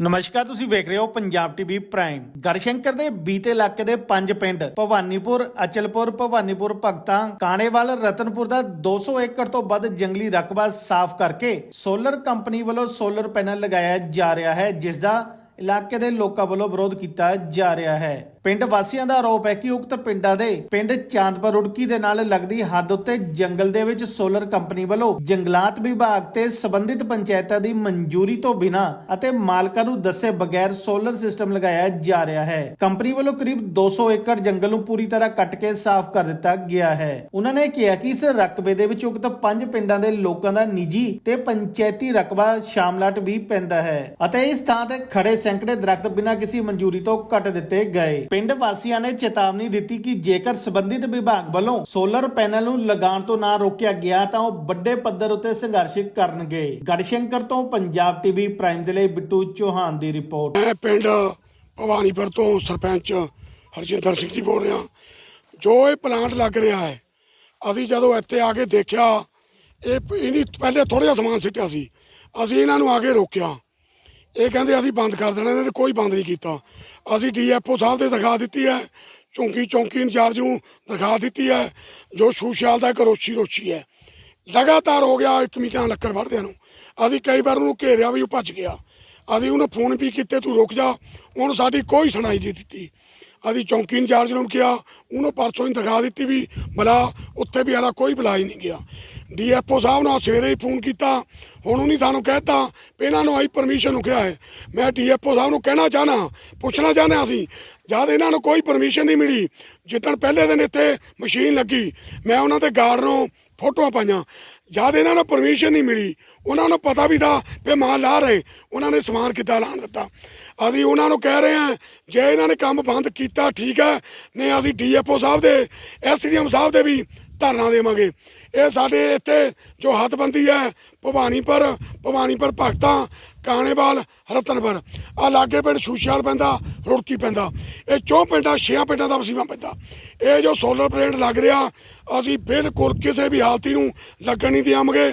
ਨਮਸਕਾਰ, ਤੁਸੀਂ ਵੇਖ ਰਹੇ ਹੋ ਪੰਜਾਬ ਟੀਵੀ ਪ੍ਰਾਈਮ। ਗੜਸ਼ੰਕਰ ਦੇ ਬੀਤੇ ਇਲਾਕੇ ਦੇ ਪੰਜ ਪਿੰਡ, ਭਵਾਨੀਪੁਰ, ਅਚਲਪੁਰ, ਭਵਾਨੀਪੁਰ ਭਗਤਾਂ, ਕਾਣੇਵਾਲ, ਰਤਨਪੁਰ ਦਾ 200 ਏਕੜ ਤੋਂ ਵੱਧ ਜੰਗਲੀ ਰਕਬਾ ਸਾਫ਼ ਕਰਕੇ ਸੋਲਰ ਕੰਪਨੀ ਵੱਲੋਂ ਸੋਲਰ ਪੈਨਲ ਲਗਾਇਆ ਜਾ ਰਿਹਾ ਹੈ, ਜਿਸ ਦਾ ਇਲਾਕੇ ਦੇ ਲੋਕਾਂ ਵੱਲੋਂ ਵਿਰੋਧ ਕੀਤਾ ਜਾ ਰਿਹਾ ਹੈ। ਪਿੰਡ ਵਾਸੀਆਂ ਦਾ ਆਰੋਪ ਹੈ ਕਿ ਉਕਤ ਪਿੰਡਾਂ ਦੇ ਪਿੰਡ ਚਾਂਦਪੁਰ ਰੁੜਕੀ ਦੇ ਨਾਲ ਲੱਗਦੀ ਹੱਦ ਉੱਤੇ ਜੰਗਲ ਦੇ ਵਿੱਚ ਸੋਲਰ ਕੰਪਨੀ ਵੱਲੋਂ ਜੰਗਲਾਤ ਵਿਭਾਗ ਤੇ ਸੰਬੰਧਿਤ ਪੰਚਾਇਤਾਂ ਦੀ ਮਨਜ਼ੂਰੀ ਤੋਂ ਬਿਨਾਂ ਅਤੇ ਮਾਲਕਾਂ ਨੂੰ ਦੱਸੇ ਬਗੈਰ ਸੋਲਰ ਸਿਸਟਮ ਲਗਾਇਆ ਜਾ ਰਿਹਾ ਹੈ। ਕੰਪਨੀ ਵੱਲੋਂ ਕਰੀਬ 200 ਏਕੜ ਜੰਗਲ ਨੂੰ ਪੂਰੀ ਤਰ੍ਹਾਂ ਕੱਟ ਕੇ ਸਾਫ਼ ਕਰ ਦਿੱਤਾ ਗਿਆ ਹੈ। ਉਹਨਾਂ ਨੇ ਕਿਹਾ ਕਿ ਇਸ ਰਕਬੇ ਦੇ ਵਿੱਚ ਉਕਤ ਪੰਜ ਪਿੰਡਾਂ ਦੇ ਲੋਕਾਂ ਦਾ ਨਿੱਜੀ ਤੇ ਪੰਚਾਇਤੀ ਰਕਬਾ ਸ਼ਾਮਲਾਟ ਵੀ ਪੈਂਦਾ ਹੈ ਅਤੇ ਇਸ ਥਾਂ ਤੇ ਖੜੇ ਸੈਂਕੜੇ ਦਰਖਤ ਬਿਨਾਂ ਕਿਸੇ ਮਨਜ਼ੂਰੀ ਤੋਂ ਕੱਟ ਦਿੱਤੇ ਗਏ। ਪਿੰਡ ਵਾਸੀਆਂ ਨੇ ਚੇਤਾਵਨੀ ਦਿੱਤੀ ਕਿ ਜੇਕਰ ਸੰਬੰਧਿਤ ਵਿਭਾਗ ਵੱਲੋਂ ਸੋਲਰ ਪੈਨਲ ਨੂੰ ਲਗਾਉਣ ਤੋਂ ਨਾ ਰੋਕਿਆ ਗਿਆ ਤਾਂ ਉਹ ਵੱਡੇ ਪੱਧਰ ਉੱਤੇ ਸੰਘਰਸ਼ ਕਰਨਗੇ। ਗੜਸ਼ੰਕਰ ਤੋਂ ਪੰਜਾਬ ਟੀਵੀ ਪ੍ਰਾਈਮ ਦੇ ਲਈ ਬਿੱਟੂ ਚੌਹਾਨ ਦੀ ਰਿਪੋਰਟ। ਮੈਂ ਪਿੰਡ ਭਵਾਨੀਪੁਰ ਤੋਂ ਸਰਪੰਚ ਹਰਜਿੰਦਰ ਸਿੰਘ ਜੀ ਬੋਲ ਰਿਹਾ। ਜੋ ਇਹ ਪਲਾਂਟ ਲੱਗ ਰਿਹਾ ਹੈ, ਅਸੀਂ ਜਦੋਂ ਇੱਥੇ ਆ ਕੇ ਦੇਖਿਆ, ਇਹ ਇਹਨੀ ਪਹਿਲੇ ਥੋੜਾ ਜਿਹਾ ਸਮਾਨ ਸਿੱਟਿਆ ਸੀ। ਅਸੀਂ ਇਹਨਾਂ ਨੂੰ ਆ ਕੇ ਰੋਕਿਆ। ਇਹ ਕਹਿੰਦੇ ਅਸੀਂ ਬੰਦ ਕਰ ਦੇਣਾ, ਇਹਨਾਂ ਨੇ ਕੋਈ ਬੰਦ ਨਹੀਂ ਕੀਤਾ। ਅਸੀਂ ਡੀਐਫਓ ਸਾਹਿਬ ਦੇ ਦਿਖਾ ਦਿੱਤੀ ਹੈ, ਚੌਂਕੀ ਚੌਂਕੀ ਇੰਚਾਰਜ ਨੂੰ ਦਿਖਾ ਦਿੱਤੀ ਹੈ, ਜੋ ਸ਼ੂਸ਼ਾਲ ਦਾ ਇੱਕ ਰੋਸ਼ੀ ਰੋਚੀ ਹੈ। ਲਗਾਤਾਰ ਹੋ ਗਿਆ ਇੱਕ ਮੀਟਾਂ ਲੱਕੜ ਵੜਦਿਆਂ ਨੂੰ। ਅਸੀਂ ਕਈ ਵਾਰ ਉਹਨੂੰ ਘੇਰਿਆ ਵੀ ਉਹ ਭੱਜ ਗਿਆ। ਅਸੀਂ ਉਹਨੂੰ ਫੋਨ ਵੀ ਕੀਤੇ, ਤੂੰ ਰੁਕ ਜਾ। ਉਹਨੂੰ ਸਾਡੀ ਕੋਈ ਸੁਣਾਈ ਨਹੀਂ ਦਿੱਤੀ। ਅਸੀਂ ਚੌਂਕੀ ਇੰਚਾਰਜ ਨੂੰ ਕਿਹਾ, ਉਹਨੂੰ ਪਰਸੋਂ ਹੀ ਦਿਖਾ ਦਿੱਤੀ ਵੀ ਬਲਾ ਉੱਥੇ ਵੀ ਹਾਲਾ ਕੋਈ ਬੁਲਾ ਹੀ ਨਹੀਂ ਗਿਆ। ਡੀਐਫਓ ਸਾਹਿਬ ਨੂੰ ਸਵੇਰੇ ਹੀ ਫੋਨ ਕੀਤਾ, ਹੁਣ ਉਹਨੇ ਸਾਨੂੰ ਕਹਿਤਾ ਵੀ ਇਹਨਾਂ ਨੂੰ ਆਈ ਪਰਮਿਸ਼ਨ ਨੂੰ ਕਿਹਾ ਹੈ। ਮੈਂ ਡੀਐਫਓ ਸਾਹਿਬ ਨੂੰ ਕਹਿਣਾ ਚਾਹਨਾ, ਪੁੱਛਣਾ ਚਾਹਨਾ ਅਸੀਂ ਜਦ ਇਹਨਾਂ ਨੂੰ ਕੋਈ ਪਰਮਿਸ਼ਨ ਨਹੀਂ ਮਿਲੀ, ਜਿੱਦਣ ਪਹਿਲੇ ਦਿਨ ਇੱਥੇ ਮਸ਼ੀਨ ਲੱਗੀ, ਮੈਂ ਉਹਨਾਂ ਦੇ ਗਾਰਡ ਨੂੰ ਫੋਟੋਆਂ ਪਾਈਆਂ। ਜਦ ਇਹਨਾਂ ਨੂੰ ਪਰਮਿਸ਼ਨ ਨਹੀਂ ਮਿਲੀ, ਉਹਨਾਂ ਨੂੰ ਪਤਾ ਵੀ ਤਾਂ ਵੀ ਮਾਲ ਲਾ ਰਹੇ। ਉਹਨਾਂ ਨੇ ਸਮਾਨ ਕਿੱਦਾਂ ਲਾਣ ਦਿੱਤਾ। ਅਸੀਂ ਉਹਨਾਂ ਨੂੰ ਕਹਿ ਰਹੇ ਹਾਂ, ਜੇ ਇਹਨਾਂ ਨੇ ਕੰਮ ਬੰਦ ਕੀਤਾ, ਠੀਕ ਹੈ। ਨਹੀਂ, ਅਸੀਂ ਡੀਐਫਓ ਸਾਹਿਬ ਦੇ ਐਸਡੀਐਮ ਸਾਹਿਬ ਦੇ ਵੀ ਧਰਨਾ ਦੇਵਾਂਗੇ। ਇਹ ਸਾਡੇ ਇੱਥੇ ਜੋ ਹੱਦਬੰਦੀ ਹੈ, ਭਵਾਨੀਪੁਰ ਭਵਾਨੀਪੁਰ ਭਗਤਾਂ ਕਾਣੇਵਾਲ ਰਤਨਪੁਰ। ਆ ਲਾਗੇ ਪਿੰਡ ਸ਼ੂਸ਼ਾਲ ਪੈਂਦਾ, ਰੁੜਕੀ ਪੈਂਦਾ। ਇਹ ਚੌਂ ਪਿੰਡਾਂ, ਛੇਆਂ ਪਿੰਡਾਂ ਦਾ ਵਸੀਵਾ ਪੈਂਦਾ। ਇਹ ਜੋ ਸੋਲਰ ਪਲੇਟ ਲੱਗ ਰਿਹਾ, ਅਸੀਂ ਬਿਲਕੁਲ ਕਿਸੇ ਵੀ ਹਾਲਤੀ ਨੂੰ ਲੱਗਣ ਨਹੀਂ ਦੇਵਾਂਗੇ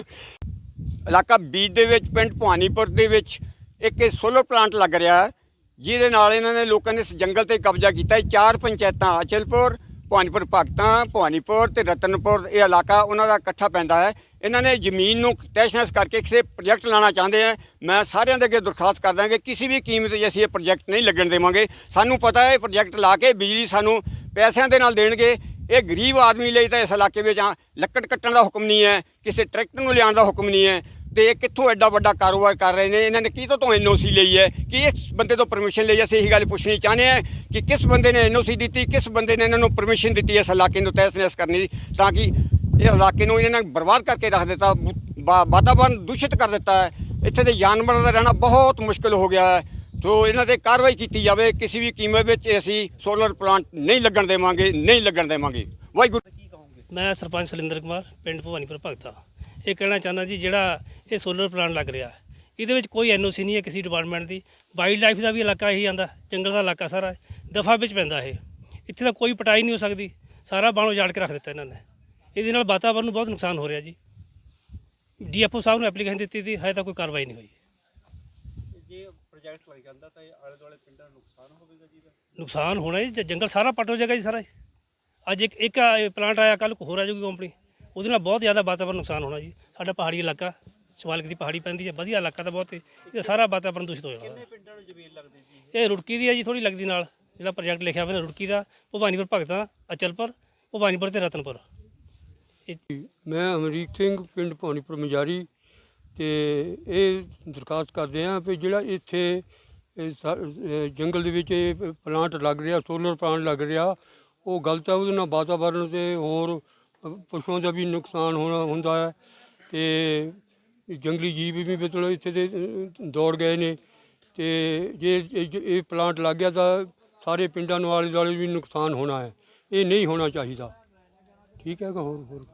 ਇਲਾਕਾ ਬੀਜ ਦੇ ਵਿੱਚ, ਪਿੰਡ ਭਵਾਨੀਪੁਰ ਦੇ ਵਿੱਚ ਇੱਕ ਇਹ ਸੋਲਰ ਪਲਾਂਟ ਲੱਗ ਰਿਹਾ ਹੈ, ਜਿਹਦੇ ਨਾਲ ਇਹਨਾਂ ਨੇ ਲੋਕਾਂ ਨੇ ਇਸ ਜੰਗਲ ਤੇ ਕਬਜ਼ਾ ਕੀਤਾ ਹੈ। ਚਾਰ ਪੰਚਾਇਤਾਂ, ਅਚਲਪੁਰ ਭਵਾਨੀਪੁਰ ਭਗਤਾਂ, ਭਵਾਨੀਪੁਰ ਤੇ ਰਤਨਪੁਰ, ਇਹ ਇਲਾਕਾ ਉਹਨਾਂ ਦਾ ਇਕੱਠਾ ਪੈਂਦਾ ਹੈ। ਇਹਨਾਂ ਨੇ ਜ਼ਮੀਨ ਨੂੰ ਤਹਿਸ਼ ਕਰਕੇ ਕਿਸੇ ਪ੍ਰੋਜੈਕਟ ਲਾਣਾ ਚਾਹੁੰਦੇ ਆ। ਮੈਂ ਸਾਰਿਆਂ ਦੇ ਅੱਗੇ ਦਰਖਾਸਤ ਕਰਦਾ ਕਿ ਕਿਸੇ ਵੀ ਕੀਮਤ 'ਤੇ ਅਸੀਂ ਇਹ ਪ੍ਰੋਜੈਕਟ ਨਹੀਂ ਲੱਗਣ ਦੇਵਾਂਗੇ, ਸਾਨੂੰ ਪਤਾ ਹੈ ਇਹ ਪ੍ਰੋਜੈਕਟ ਲਾ ਕੇ ਬਿਜਲੀ ਸਾਨੂੰ ਪੈਸਿਆਂ ਦੇ ਨਾਲ ਦੇਣਗੇ। ਇਹ ਗਰੀਬ ਆਦਮੀ ਲਈ ਤਾਂ ਇਸ ਇਲਾਕੇ ਵਿੱਚ ਲੱਕੜ ਕੱਟਣ ਦਾ ਹੁਕਮ ਨਹੀਂ ਹੈ, ਕਿਸੇ ਟਰੈਕਟਰ ਨੂੰ ਲਿਆਉਣ ਦਾ ਹੁਕਮ ਨਹੀਂ ਹੈ। ਤੇ ਇਹ ਕਿੱਥੋਂ ਐਡਾ ਵੱਡਾ ਕਾਰੋਬਾਰ ਕਰ ਰਹੇ ਨੇ? ਇਹਨਾਂ ਨੇ ਕਿਹਤੋਂ ਤੋਂ ਐਨਓਸੀ ਲਈ ਹੈ? ਕਿ ਇਸ ਬੰਦੇ ਤੋਂ ਪਰਮਿਸ਼ਨ ਲਈ ਅਸੀਂ ਇਹੀ ਗੱਲ ਪੁੱਛਣੀ ਚਾਹੁੰਦੇ ਹਾਂ ਕਿ ਕਿਸ ਬੰਦੇ ਨੇ ਐਨਓਸੀ ਦਿੱਤੀ? ਕਿਸ ਬੰਦੇ ਨੇ ਇਹਨਾਂ ਨੂੰ ਪਰਮਿਸ਼ਨ ਦਿੱਤੀ ਇਸ ਇਲਾਕੇ ਨੂੰ ਤਹਿਸ-ਨਹਿਸ ਕਰਨੀ ਦੀ? ਤਾਂ ਕਿ ਇਹ ਇਲਾਕੇ ਨੂੰ ਇਹਨਾਂ ਨੇ ਬਰਬਾਦ ਕਰਕੇ ਰੱਖ ਦਿੱਤਾ ਵਾ- ਵਾਤਾਵਰਨ ਦੂਸ਼ਿਤ ਕਰ ਦਿੱਤਾ ਹੈ। ਇੱਥੇ ਦੇ ਜਾਨਵਰਾਂ ਦਾ ਰਹਿਣਾ ਬਹੁਤ ਮੁਸ਼ਕਲ ਹੋ ਗਿਆ ਹੈ। ਸੋ ਇਹਨਾਂ ਤੇ ਕਾਰਵਾਈ ਕੀਤੀ ਜਾਵੇ। ਕਿਸੇ ਵੀ ਕੀਮਤ ਵਿੱਚ ਅਸੀਂ ਸੋਲਰ ਪਲਾਂਟ ਨਹੀਂ ਲੱਗਣ ਦੇਵਾਂਗੇ, ਨਹੀਂ ਲੱਗਣ ਦੇਵਾਂਗੇ। ਵਾਹਿਗੁਰੂ। ਮੈਂ ਸਰਪੰਚ ਸਲਿੰਦਰ ਕੁਮਾਰ, ਪਿੰਡ ਭਵਾਨੀਪੁਰ ਭਗਤਾ। ਇਹ ਕਹਿਣਾ ਚਾਹੁੰਦਾ ਜੀ ਜਿਹੜਾ ਇਹ ਸੋਲਰ ਪਲਾਂਟ ਲੱਗ ਰਿਹਾ। ਇਹਦੇ ਵਿੱਚ ਕੋਈ ਐਨਓਸੀ ਨਹੀਂ ਹੈ ਕਿਸੇ ਡਿਪਾਰਟਮੈਂਟ ਦੀ। ਵਾਈਲਡ ਲਾਈਫ ਦਾ ਵੀ ਇਲਾਕਾ ਇਹੀ ਆਂਦਾ ਜੰਗਲ ਦਾ ਇਲਾਕਾ ਸਾਰਾ। ਦਫਾ ਵਿੱਚ ਪੈਂਦਾ ਇਹ। ਇੱਥੇ ਤਾਂ ਕੋਈ ਪਟਾਈ ਨਹੀਂ ਹੋ ਸਕਦੀ। ਸਾਰਾ ਬਾਣ ਉਜਾੜ ਕੇ ਰੱਖ ਦਿੱਤਾ ਇਹਨਾਂ ਨੇ। ਇਹਦੇ ਨਾਲ ਵਾਤਾਵਰਨ ਨੂੰ ਬਹੁਤ ਨੁਕਸਾਨ ਹੋ ਰਿਹਾ ਜੀ। ਡੀਐਫਓ ਸਾਹਿਬ ਨੂੰ ਐਪਲੀਕੇਸ਼ਨ ਦਿੱਤੀ ਸੀ ਹਜੇ ਤੱਕ ਕੋਈ ਕਾਰਵਾਈ ਨਹੀਂ ਹੋਈ। ਜੇ ਪ੍ਰੋਜੈਕਟ ਲੱਗ ਜਾਂਦਾ ਤਾਂ ਇਹ ਆਲੇ ਦੁਆਲੇ ਪਿੰਡਾਂ ਨੂੰ ਨੁਕਸਾਨ ਹੋਵੇਗਾ ਜੀ ਨੁਕਸਾਨ ਹੋਣਾ ਜੀ ਜੰਗਲ ਸਾਰਾ ਪੱਟ ਹੋ ਜਾਏਗਾ ਜੀ ਸਾਰਾ। ਅੱਜ ਇੱਕ ਇੱਕ ਪਲਾਂਟ ਆਇਆ ਕੱਲ ਹੋਰ ਆ ਜਾਊਗੀ ਕੰਪਨੀ ਉਹਦੇ ਨਾਲ ਬਹੁਤ ਜ਼ਿਆਦਾ ਵਾਤਾਵਰਨ ਨੁਕਸਾਨ ਹੋਣਾ ਜੀ। ਸਾਡਾ ਪਹਾੜੀ ਇਲਾਕਾ ਸ਼ਿਵਾਲਿਕ ਦੀ ਪਹਾੜੀ ਪੈਂਦੀ ਹੈ ਵਧੀਆ ਇਲਾਕਾ ਤਾਂ ਬਹੁਤ ਹੈ। ਇਹ ਸਾਰਾ ਵਾਤਾਵਰਨ ਦੂਸ਼ਿਤ ਹੋ ਜਾਣਾ ਕਿੰਨੇ ਪਿੰਡਾਂ ਨੂੰ ਜ਼ਮੀਨ ਲੱਗਦੀ ਜੀ ਇਹ ਰੁੜਕੀ ਦੀ ਹੈ ਜੀ ਥੋੜੀ ਲੱਗਦੀ ਨਾਲ। ਜਿਹੜਾ ਪ੍ਰੋਜੈਕਟ ਲਿਖਿਆ ਹੋਇਆ ਰੁੜਕੀ ਦਾ ਭਵਾਨੀਪੁਰ ਭਗਤਾਂ ਅਚਲਪੁਰ ਭਵਾਨੀਪੁਰ ਤੇ ਰਤਨਪੁਰ। ਇਹ ਮੈਂ ਅਮਰੀਕ ਸਿੰਘ ਪਿੰਡ ਭਵਾਨੀਪੁਰ ਮਜਾਰੀ ਤੇ ਇਹ ਦਰਖਾਸਤ ਕਰਦੇ ਹਾਂ ਵੀ ਜਿਹੜਾ ਇੱਥੇ ਸਾ- ਜੰਗਲ ਦੇ ਵਿੱਚ ਇਹ ਪਲਾਂਟ ਲੱਗ ਰਿਹਾ ਸੋਲਰ ਪਲਾਂਟ ਲੱਗ ਰਿਹਾ ਉਹ ਗਲਤ ਹੈ ਉਹਦੇ ਨਾਲ ਵਾਤਾਵਰਣ ਤੇ ਹੋਰ ਪਸ਼ੂਆਂ ਦਾ ਵੀ ਨੁਕਸਾਨ ਹੋਣਾ ਹੁੰਦਾ ਹੈ ਤੇ ਜੰਗਲੀ ਜੀਵ ਵੀ ਮਤਲਬ ਇੱਥੇ ਦੇ ਦੌੜ ਗਏ ਨੇ ਤੇ ਜੇ ਇਹ- ਇਹ ਪਲਾਂਟ ਲੱਗ ਗਿਆ ਤਾਂ ਸਾਰੇ ਪਿੰਡਾਂ ਨੂੰ ਆਲੇ ਦੁਆਲੇ ਵੀ ਨੁਕਸਾਨ ਹੋਣਾ ਹੈ। ਇਹ ਨਹੀਂ ਹੋਣਾ ਚਾਹੀਦਾ। ਠੀਕ ਹੈਗਾ ਹੋਰ ਹੋਰ?